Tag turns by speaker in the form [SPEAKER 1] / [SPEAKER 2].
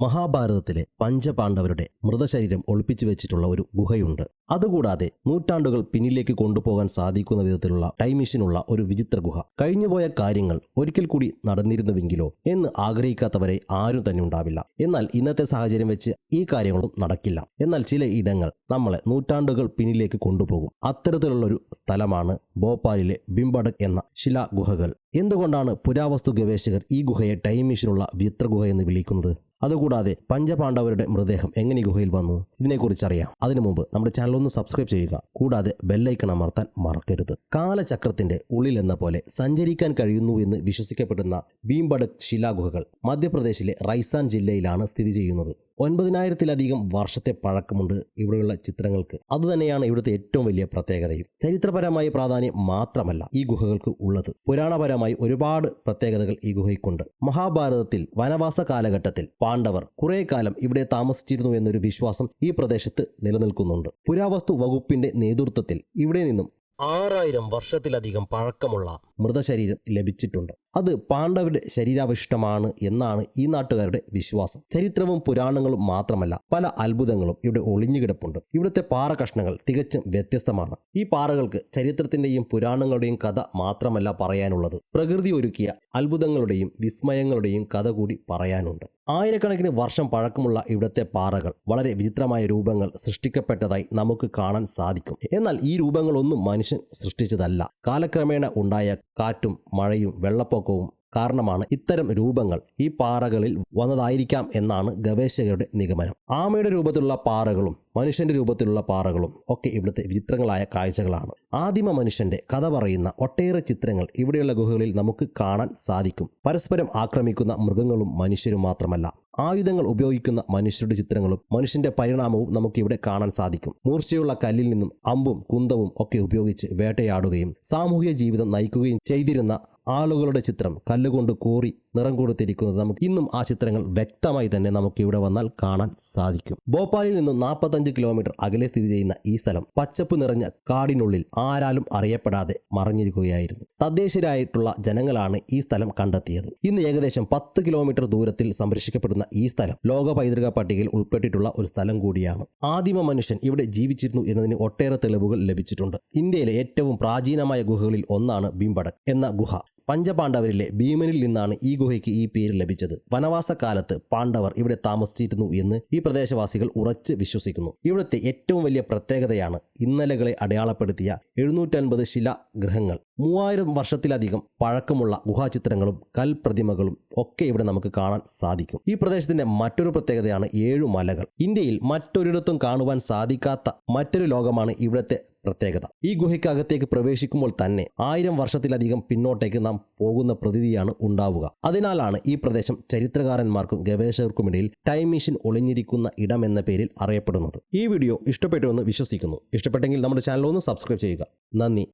[SPEAKER 1] മഹാഭാരതത്തിലെ പഞ്ചപാണ്ഡവരുടെ മൃതശരീരം ഒളിപ്പിച്ചു വെച്ചിട്ടുള്ള ഒരു ഗുഹയുണ്ട്. അതുകൂടാതെ നൂറ്റാണ്ടുകൾ പിന്നിലേക്ക് കൊണ്ടുപോകാൻ സാധിക്കുന്ന വിധത്തിലുള്ള ടൈം മെഷീനുള്ള ഒരു വിചിത്ര ഗുഹ. കഴിഞ്ഞുപോയ കാര്യങ്ങൾ ഒരിക്കൽ കൂടി നടന്നിരുന്നുവെങ്കിലോ എന്ന് ആഗ്രഹിക്കാത്തവരെ ആരും തന്നെ ഉണ്ടാവില്ല. എന്നാൽ ഇന്നത്തെ സാഹചര്യം വെച്ച് ഈ കാര്യങ്ങളും നടക്കില്ല. എന്നാൽ ചില ഇടങ്ങൾ നമ്മളെ നൂറ്റാണ്ടുകൾ പിന്നിലേക്ക് കൊണ്ടുപോകും. അത്തരത്തിലുള്ള ഒരു സ്ഥലമാണ് ഭോപ്പാലിലെ ബിംബഡക് എന്ന ശിലാഗുഹകൾ. എന്തുകൊണ്ടാണ് പുരാവസ്തു ഗവേഷകർ ഈ ഗുഹയെ ടൈം മെഷീനുള്ള വിചിത്ര ഗുഹ എന്ന് വിളിക്കുന്നത്? അതുകൂടാതെ പഞ്ചപാണ്ഡവരുടെ മൃതദേഹം എങ്ങനെ ഗുഹയിൽ വന്നു ഇതിനെക്കുറിച്ച് അറിയാം അതിനു മുമ്പ് നമ്മുടെ ചാനൽ ഒന്ന് സബ്സ്ക്രൈബ് ചെയ്യുക. കൂടാതെ ബെല്ലൈക്കൺ അമർത്താൻ മറക്കരുത്. കാലചക്രത്തിന്റെ ഉള്ളിലെന്ന പോലെ സഞ്ചരിക്കാൻ കഴിയുന്നു എന്ന് വിശ്വസിക്കപ്പെടുന്ന ഭീംബഡക് ശിലാഗുഹകൾ മധ്യപ്രദേശിലെ റൈസാൻ ജില്ലയിലാണ് സ്ഥിതി ചെയ്യുന്നത്. ഒൻപതിനായിരത്തിലധികം വർഷത്തെ പഴക്കമുണ്ട് ഇവിടെയുള്ള ചിത്രങ്ങൾക്ക്. അതുതന്നെയാണ് ഇവിടുത്തെ ഏറ്റവും വലിയ പ്രത്യേകതയും. ചരിത്രപരമായ പ്രാധാന്യം മാത്രമല്ല ഈ ഗുഹകൾക്ക് ഉള്ളത്. പുരാണപരമായി ഒരുപാട് പ്രത്യേകതകൾ ഈ ഗുഹയ്ക്കുണ്ട്. മഹാഭാരതത്തിൽ വനവാസ കാലഘട്ടത്തിൽ പാണ്ഡവർ കുറെ കാലം ഇവിടെ താമസിച്ചിരുന്നു എന്നൊരു വിശ്വാസം ഈ പ്രദേശത്ത് നിലനിൽക്കുന്നുണ്ട്. പുരാവസ്തു വകുപ്പിന്റെ നേതൃത്വത്തിൽ ഇവിടെ നിന്നും ആറായിരം വർഷത്തിലധികം പഴക്കമുള്ള മൃതശരീരം ലഭിച്ചിട്ടുണ്ട്. അത് പാണ്ഡവരുടെ ശരീരാവശിഷ്ടമാണ് എന്നാണ് ഈ നാട്ടുകാരുടെ വിശ്വാസം. ചരിത്രവും പുരാണങ്ങളും മാത്രമല്ല പല അത്ഭുതങ്ങളും ഇവിടെ ഒളിഞ്ഞുകിടപ്പുണ്ട്. ഇവിടുത്തെ പാറ കഷ്ണങ്ങൾ തികച്ചും വ്യത്യസ്തമാണ്. ഈ പാറകൾക്ക് ചരിത്രത്തിന്റെയും പുരാണങ്ങളുടെയും കഥ മാത്രമല്ല പറയാനുള്ളത്. പ്രകൃതി ഒരുക്കിയ അത്ഭുതങ്ങളുടെയും വിസ്മയങ്ങളുടെയും കഥ കൂടി പറയാനുണ്ട്. ആയിരക്കണക്കിന് വർഷം പഴക്കമുള്ള ഇവിടുത്തെ പാറകൾ വളരെ വിചിത്രമായ രൂപങ്ങൾ സൃഷ്ടിക്കപ്പെട്ടതായി നമുക്ക് കാണാൻ സാധിക്കും. എന്നാൽ ഈ രൂപങ്ങളൊന്നും മനുഷ്യൻ സൃഷ്ടിച്ചതല്ല. കാലക്രമേണ ഉണ്ടായ കാറ്റും മഴയും വെള്ളപ്പൊക്കവും കാരണമാണ് ഇത്തരം രൂപങ്ങൾ ഈ പാറകളിൽ വന്നതായിരിക്കാം എന്നാണ് ഗവേഷകരുടെ നിഗമനം. ആമയുടെ രൂപത്തിലുള്ള പാറകളും മനുഷ്യന്റെ രൂപത്തിലുള്ള പാറകളും ഒക്കെ ഇവിടുത്തെ വിചിത്രങ്ങളായ കാഴ്ചകളാണ്. ആദിമ മനുഷ്യന്റെ കഥ പറയുന്ന ഒട്ടേറെ ചിത്രങ്ങൾ ഇവിടെയുള്ള ഗുഹകളിൽ നമുക്ക് കാണാൻ സാധിക്കും. പരസ്പരം ആക്രമിക്കുന്ന മൃഗങ്ങളും മനുഷ്യരും മാത്രമല്ല ആയുധങ്ങൾ ഉപയോഗിക്കുന്ന മനുഷ്യരുടെ ചിത്രങ്ങളും മനുഷ്യന്റെ പരിണാമവും നമുക്ക് ഇവിടെ കാണാൻ സാധിക്കും. മൂർച്ചയുള്ള കല്ലിൽ നിന്നും അമ്പും കുന്തവും ഒക്കെ ഉപയോഗിച്ച് വേട്ടയാടുകയും സാമൂഹിക ജീവിതം നയിക്കുകയും ചെയ്തിരുന്ന ആളുകളുടെ ചിത്രം കല്ലുകൊണ്ട് കോറി നിറം കൊടുത്തിരിക്കുന്നത് നമുക്ക് ഇന്നും ആ ചിത്രങ്ങൾ വ്യക്തമായി തന്നെ നമുക്ക് ഇവിടെ വന്നാൽ കാണാൻ സാധിക്കും. ഭോപ്പാലിൽ നിന്നും നാൽപ്പത്തഞ്ച് കിലോമീറ്റർ അകലെ സ്ഥിതി ചെയ്യുന്ന ഈ സ്ഥലം പച്ചപ്പ് നിറഞ്ഞ കാടിനുള്ളിൽ ആരാലും അറിയപ്പെടാതെ മറഞ്ഞിരിക്കുകയായിരുന്നു. തദ്ദേശീയരായിട്ടുള്ള ജനങ്ങളാണ് ഈ സ്ഥലം കണ്ടെത്തിയത്. ഇന്ന് ഏകദേശം പത്ത് കിലോമീറ്റർ ദൂരത്തിൽ സംരക്ഷിക്കപ്പെടുന്ന ഈ സ്ഥലം ലോക പൈതൃക പട്ടികയിൽ ഉൾപ്പെട്ടിട്ടുള്ള ഒരു സ്ഥലം കൂടിയാണ്. ആദിമ മനുഷ്യൻ ഇവിടെ ജീവിച്ചിരുന്നു എന്നതിന് ഒട്ടേറെ തെളിവുകൾ ലഭിച്ചിട്ടുണ്ട്. ഇന്ത്യയിലെ ഏറ്റവും പ്രാചീനമായ ഗുഹകളിൽ ഒന്നാണ് ബിംബടക് എന്ന ഗുഹ. പഞ്ചപാണ്ഡവരിലെ ഭീമനിൽ നിന്നാണ് ഈ ഗുഹയ്ക്ക് ഈ പേര് ലഭിച്ചത്. വനവാസ കാലത്ത് പാണ്ഡവർ ഇവിടെ താമസിച്ചിരുന്നു എന്ന് ഈ പ്രദേശവാസികൾ ഉറച്ച് വിശ്വസിക്കുന്നു. ഇവിടുത്തെ ഏറ്റവും വലിയ പ്രത്യേകതയാണ് ഇന്നലകളെ അടയാളപ്പെടുത്തിയ എഴുന്നൂറ്റൻപത് ശിലാഗ്രഹങ്ങൾ. മൂവായിരം വർഷത്തിലധികം പഴക്കമുള്ള ഗുഹാചിത്രങ്ങളും കൽപ്രതിമകളും ഒക്കെ ഇവിടെ നമുക്ക് കാണാൻ സാധിക്കും. ഈ പ്രദേശത്തിന്റെ മറ്റൊരു പ്രത്യേകതയാണ് ഏഴു മലകൾ. ഇന്ത്യയിൽ മറ്റൊരിടത്തും കാണുവാൻ സാധിക്കാത്ത മറ്റൊരു ലോകമാണ് ഇവിടുത്തെ പ്രത്യേകത. ഈ ഗുഹയ്ക്കകത്തേക്ക് പ്രവേശിക്കുമ്പോൾ തന്നെ ആയിരം വർഷത്തിലധികം പിന്നോട്ടേക്ക് നാം പോകുന്ന പ്രതീതിയാണ് ഉണ്ടാവുക. അതിനാലാണ് ഈ പ്രദേശം ചരിത്രകാരന്മാർക്കും ഗവേഷകർക്കുമിടയിൽ ടൈം മെഷീൻ ഒളിഞ്ഞിരിക്കുന്ന ഇടം എന്ന പേരിൽ അറിയപ്പെടുന്നത്. ഈ വീഡിയോ ഇഷ്ടപ്പെട്ടുവെന്ന് വിശ്വസിക്കുന്നു. ഇഷ്ടപ്പെട്ടെങ്കിൽ നമ്മുടെ ചാനൽ ഒന്ന് സബ്സ്ക്രൈബ് ചെയ്യുക. നന്ദി.